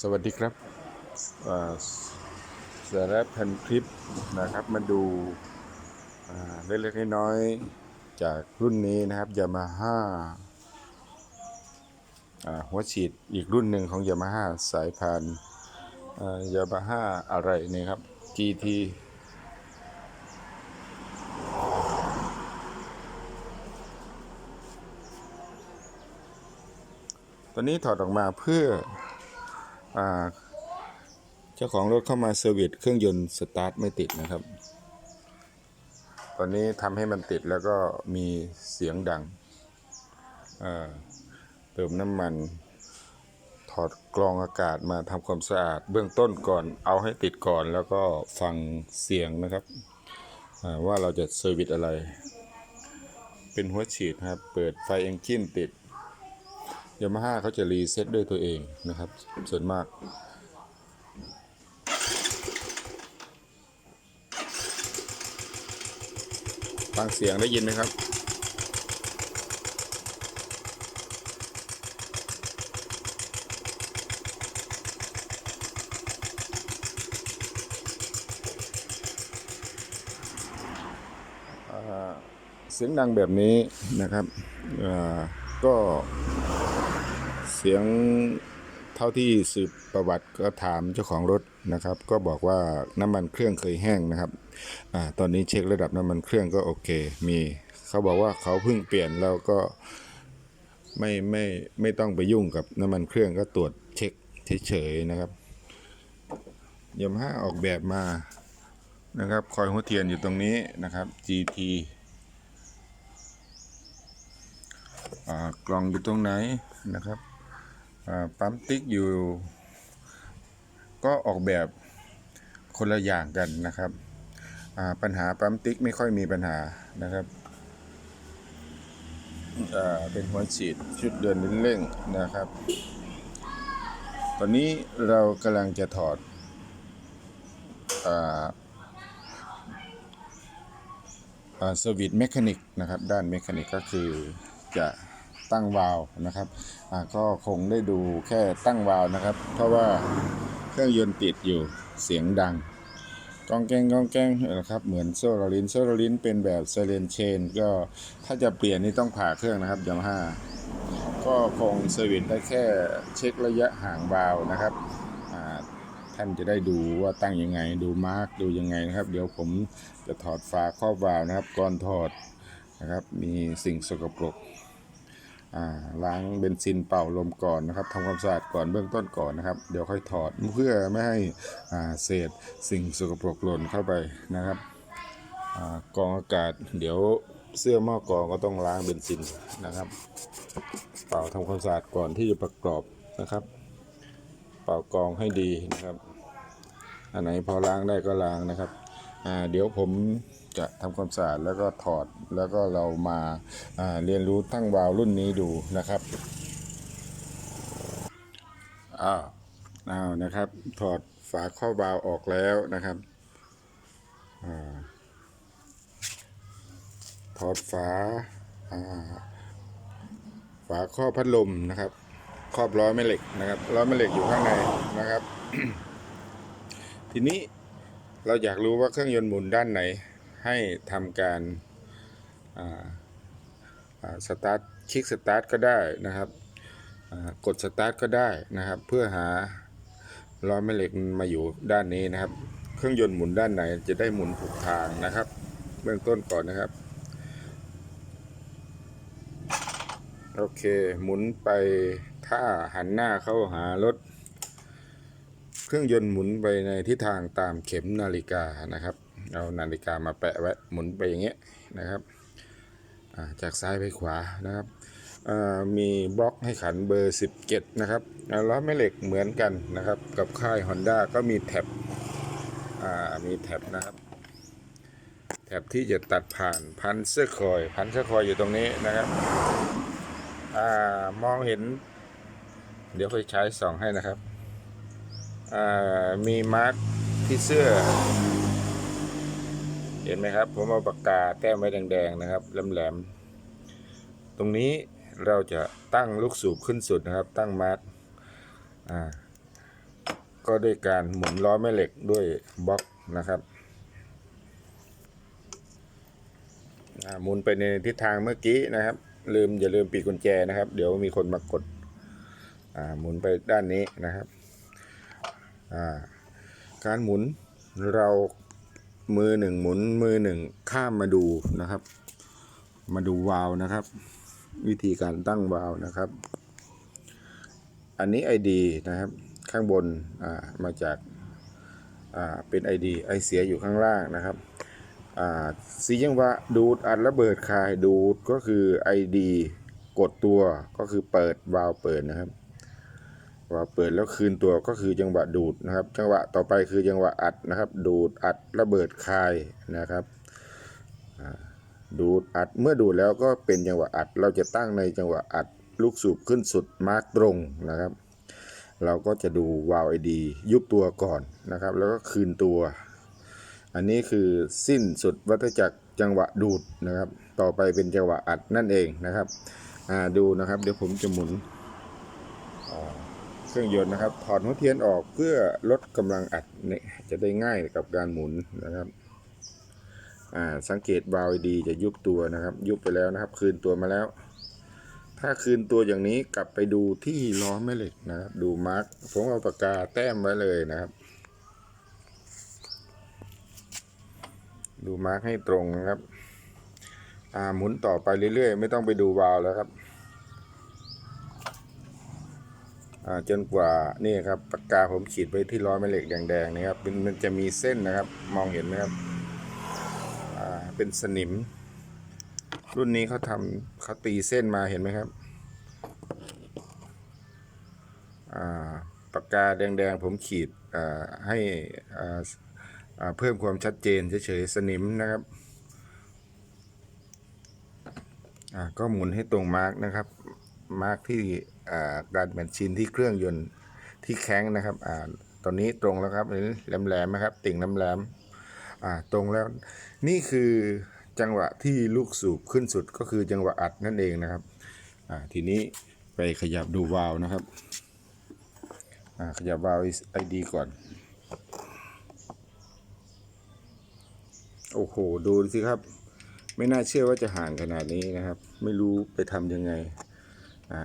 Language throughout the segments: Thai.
สวัสดีครับสาระพันคลิปนะครับมาดูเล็กๆน้อยๆจากรุ่นนี้นะครับยามาฮ่าหัวฉีดอีกรุ่นหนึ่งของยามาฮ่าสายพันยามาฮ่าอะไรเนี่ยครับ GT ตอนนี้ถอดออกมาเพื่อ เจ้าของรถเข้ามาเซอร์วิสเครื่องยนต์สตาร์ทไม่ติดนะครับ ตอนนี้ทำให้มันติดแล้วก็มีเสียงดัง เติมน้ำมัน ถอดกรองอากาศมาทำความสะอาด เบื้องต้นก่อนเอาให้ติดก่อนแล้วก็ฟังเสียงนะครับว่าเราจะเซอร์วิสอะไร เป็นหัวฉีดครับ เปิดไฟเอนจินติด ยามาฮ่าเขาจะรีเซ็ตด้วยตัวเองนะครับ ส่วนมากฟังเสียงได้ยินไหมครับ เสียงดังแบบนี้นะครับก็ สียงเท่าที่สืบประวัติก็ถามเจ้าของรถนะครับ ก็บอกว่าน้ำมันเครื่องเคยแห้งนะครับอตอนนี้เช็คระดับน้ำมันเครื่องก็โอเค มีเขาบอกว่าเขาเพิ่งเปลี่ยนแล้วก็ไม่ไม่ไม่ต้องไปยุ่งกับน้ำมันเครื่องก็ตรวจเช็คเฉยๆนะครับยามาฮ่าออกแบบมานะครับ คอยหัวเทียนอยู่ตรงนี้นะครับ GT อ่ากล่องอยู่ตรงไหนนะครับ ปั๊มติ๊กอยู่ ก็ออกแบบคนละอย่างกันนะครับ ปัญหาปั๊มติ๊กไม่ค่อยมีปัญหานะครับเป็นหัวฉีดชุดเดินเร่งนะครับ ตอนนี้เรากำลังจะถอดเซอร์วิสเมคานิกนะครับ ด้านเมคานิกก็คือจะ ตั้งวาล์วนะครับก็คงได้ดูแค่ตั้งวาล์วนะครับ เพราะว่าเครื่องยนต์ติดอยู่เสียงดังกองแกงกองแกงนะครับเหมือนโซลารินโซลารินเป็นแบบไซเลนเชนก็ถ้าจะเปลี่ยนนี่ต้องผ่าเครื่องนะครับยามาฮ่าก็คงเซอร์วิสได้แค่เช็คระยะห่างวาล์วนะครับท่านจะได้ดูว่าตั้งยังไง ดูมาร์กดูยังไงนะครับ เดี๋ยวผมจะถอดฝาครอบวาล์วนะครับก่อนถอดนะครับ มีสิ่งสกปรก ล้างเบนซินเป่าลมก่อนนะครับทำความสะอาดก่อนเบื้องต้นก่อนนะครับ เดี๋ยวค่อยถอดเพื่อไม่ให้เศษสิ่งสกปรกหล่นเข้าไปนะครับอกองอากาศ เดี๋ยวเสื้อหม้อกรองก็ต้องล้างเบนซินนะครับ เป่าทำความสะอาดก่อนที่จะประกอบนะครับ เป่ากองให้ดีนะครับ อันไหนพอล้างได้ก็ล้างนะครับ เดี๋ยวผมจะทำความสะอาดแล้วก็ถอดแล้วก็เรามาาเรียนรู้ตั้งวาล์วรุ่นนี้ดูนะครับอ้าวอ้าวนะครับ ถอดฝาข้อบาล์วออกแล้วนะครับอถอดฝาอ่าฝาข้อพัดลมนะครับ ครอบล้อแม่เหล็กนะครับล้อแม่เหล็กอยู่ข้างในนะครับ ทีนี้ เราอยากรู้ว่าเครื่องยนต์หมุนด้านไหน ให้ทำการสตาร์ทคลิกสตาร์ทก็ได้นะครับกดสตาร์ทก็ได้นะครับ เพื่อหาล้อแม่เหล็กมาอยู่ด้านนี้นะครับ เครื่องยนต์หมุนด้านไหนจะได้หมุนถูกทางนะครับ เบื้องต้นก่อนนะครับ โอเค หมุนไปถ้าหันหน้าเข้าหารถ เครื่องยนต์หมุนไปในทิศทางตามเข็มนาฬิกานะครับ เอานาฬิกามาแปะไว้หมุนไปอย่างเงี้ยนะครับจากซ้ายไปขวานะครับมีบล็อกให้ขันเบอร์ 17 นะครับล้อแม่เหล็กเหมือนกันนะครับ กับค่าย Honda ก็มีแท็บมีแท็บนะครับแท็บที่จะตัดผ่านพันเสื้อคอย พันเสื้อคอยอยู่ตรงนี้นะครับอมองเห็น เดี๋ยวไฟใช้ส่องให้นะครับ มีมาร์กที่เสื้อ เห็นไหมครับ ผมเอาปากกาแต้มไว้แดง ๆ นะครับแหลมๆตรงนี้เราจะตั้งลูกสูบขึ้นสุดนะครับ ตั้งมาร์กก็ด้วยการหมุนล้อแม่เหล็กด้วยบล็อกนะครับหมุนไปในทิศทางเมื่อกี้นะครับ ลืมอย่าลืมปิดกุญแจนะครับ เดี๋ยวมีคนมากดหมุนไปด้านนี้นะครับ การหมุนเรามือหนึ่งหมุนมือหนึ่งข้ามมาดูนะครับ มาดูวาล์วนะครับ วิธีการตั้งวาล์วนะครับ อันนี้ ID นะครับข้างบนามาจากาเป็น ID ไอเสียอยู่ข้างล่างนะครับสียังว่าดูดอัดระเบิดคายดูดก็คือ ID กดตัวก็คือเปิดวาล์วเปิดนะครับ ว่าเปิดแล้วคืนตัวก็คือจังหวะดูดนะครับ จังหวะต่อไปคือจังหวะอัดนะครับ ดูดอัดระเบิดคายนะครับดูดอัดเมื่อดูดแล้วก็เป็นจังหวะอัด เราจะตั้งในจังหวะอัดลูกสูบขึ้นสุดมาร์กตรงนะครับ เราก็จะดูวาล์วไอดียุบตัวก่อนนะครับ แล้วก็คืนตัว อันนี้คือสิ้นสุดวัฏจักรจังหวะดูดนะครับ ต่อไปเป็นจังหวะอัดนั่นเองนะครับดูนะครับ เดี๋ยวผมจะหมุนอ่า เครื่องยนต์นะครับ ถอดหัวเทียนออกเพื่อลดกำลังอัดเนี่ยจะได้ง่ายกับการหมุนนะครับสังเกตวาล์วดีจะยุบตัวนะครับ ยุบไปแล้วนะครับ คืนตัวมาแล้ว ถ้าคืนตัวอย่างนี้กลับไปดูที่ล้อแม่เหล็กนะครับ ดูมาร์กผมเอาปากกาแต้มไว้เลยนะครับ ดูมาร์กให้ตรงนะครับหมุนต่อไปเรื่อยๆ ไม่ต้องไปดูวาล์วแล้วครับ จนกว่านี่ครับปากกาผมขีดไปที่ล้อแม่เหล็กแดงๆนี่ครับมันจะมีเส้นนะครับมองเห็นไหมครับเป็นสนิม รุ่นนี้เขาทำเขาตีเส้นมาเห็นไหมครับาปากกาแดงๆผมขีดให้เพิ่มความชัดเจนเฉยๆสนิมนะครับก็หมุนให้ตรงมาร์กนะครับ มาร์กที่อ่าการแมชชีนที่เครื่องยนต์ที่แข้งนะครับอ่าตอนนี้ตรงแล้วครับแหลมๆนะครับ ติ่งแหลมๆอ่าตรงแล้วนี่คือจังหวะที่ลูกสูบขึ้นสุดก็คือจังหวะอัดนั่นเองนะครับอ่าทีนี้ไปขยับดูวาล์วนะครับอ่าขยับวาล์วไอดีก่อนโอ้โห ดูสิครับ ไม่น่าเชื่อว่าจะห่างขนาดนี้นะครับ ไม่รู้ไปทำยังไง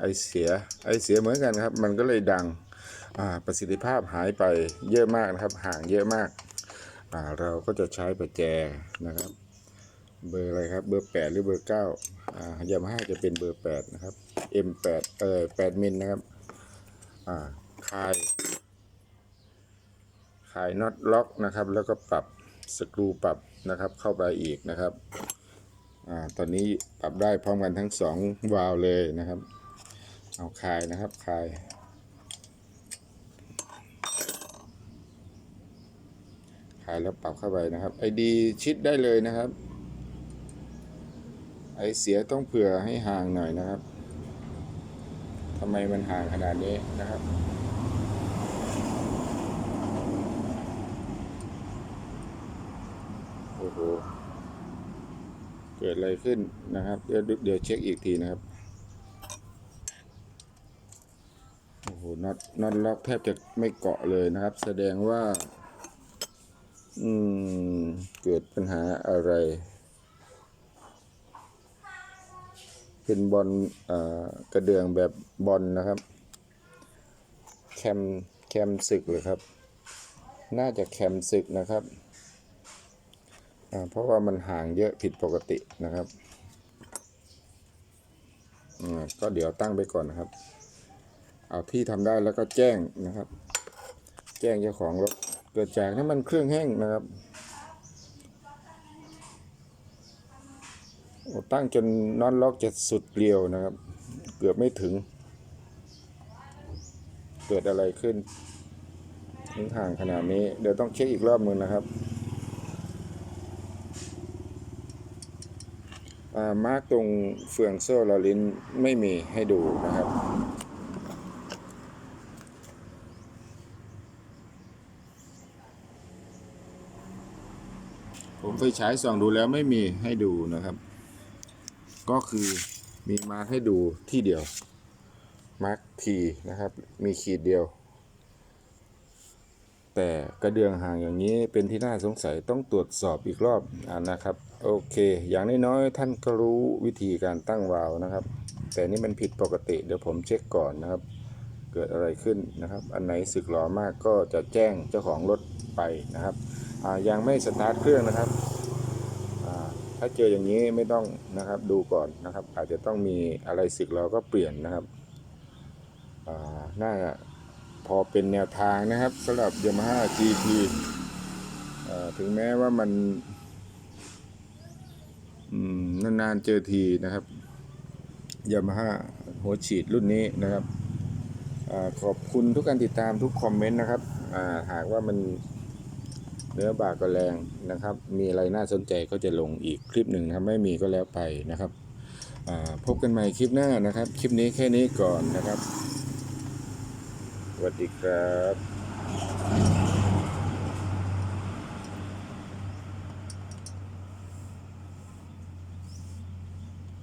ไอเสียไอเสียเหมือนกันครับ มันก็เลยดังประสิทธิภาพหายไปเยอะมากนะครับ ห่างเยอะมาก เราก็จะใช้ประแจนะครับ เบอร์อะไรครับ เบอร์ 8 หรือเบอร์9อายามาฮ่าจะเป็นเบอร์ 8 นะครับ M8 เอ่อ8มิลนะครับอ่าคลายคลายน็อตล็อกนะครับ แล้วก็ปรับสกรูปรับนะครับ เข้าไปอีกนะครับอ่าตอนนี้ปรับได้พร้อมกันทั้งสองวาล์วเลยนะครับ เอาคายนะครับคายขายแล้วปรับเข้าไปนะครับ ไอดีชิดได้เลยนะครับ ไอเสียต้องเผื่อให้ห่างหน่อยนะครับทำไมมันห่างขนาดนี้นะครับโอ้โหเกิดอะไรขึ้นนะครับ เดี๋ยวเดี๋ยวเช็คอีกทีนะครับ โอ้โหน็อตน็อตล็อกแทบจะไม่เกาะเลยนะครับ แสดงว่า อืม เกิดปัญหาอะไร เป็นบอลกระเดื่องแบบบอลนะครับ แคมแคมศึกเลยครับ น่าจะแคมศึกนะครับเพราะว่ามันห่างเยอะผิดปกตินะครับ ก็เดี๋ยวตั้งไปก่อนนะครับ เอาที่ทำได้แล้วก็แจ้งนะครับ แจ้งเจ้าของรถเกิดจากน้ำมันเครื่องแห้งนะครับตั้งจนน็อตล็อกจะสุดเกลียวนะครับ เกือบไม่ถึง เกิดอะไรขึ้นถึงห่างขนาดนี้ เดี๋ยวต้องเช็คอีกรอบหนึ่งนะครับมาร์กตรงเฟืองโซ่ลอลินไม่มีให้ดูนะครับ ผมไฟฉายส่องดูแล้วไม่มีให้ดูนะครับ ก็คือมีมาให้ดูที่เดียวมาร์กทีนะครับ มีขีดเดียว แต่กระเดื่องห่างอย่างนี้เป็นที่น่าสงสัยต้องตรวจสอบอีกรอบอะนะครับ โอเค อย่างน้อยๆท่านก็รู้วิธีการตั้งวาล์วนะครับ แต่นี่มันผิดปกติเดี๋ยวผมเช็คก่อนนะครับ เกิดอะไรขึ้นนะครับ อันไหนสึกหรอมากก็จะแจ้งเจ้าของรถไปนะครับ ยังไม่สตาร์ทเครื่องนะครับ ถ้าเจออย่างนี้ไม่ต้องนะครับดูก่อนนะครับ อาจจะต้องมีอะไรสึกหรอก็เปลี่ยนนะครับน่าพอเป็นแนวทางนะครับสำหรับ Yamaha GT ถึงแม้ว่ามันมนานๆเจอทีนะครับ Yamaha หัวฉีดรุ่นนี้นะครับอขอบคุณทุกการติดตามทุกคอมเมนต์นะครับ หากว่ามัน เนื้อบากก็แรงนะครับ มีอะไรน่าสนใจก็จะลงอีกคลิปหนึ่งนะครับไม่มีก็แล้วไปนะครับพบกันใหม่คลิปหน้านะครับ คลิปนี้แค่นี้ก่อนนะครับสวัสดีครับ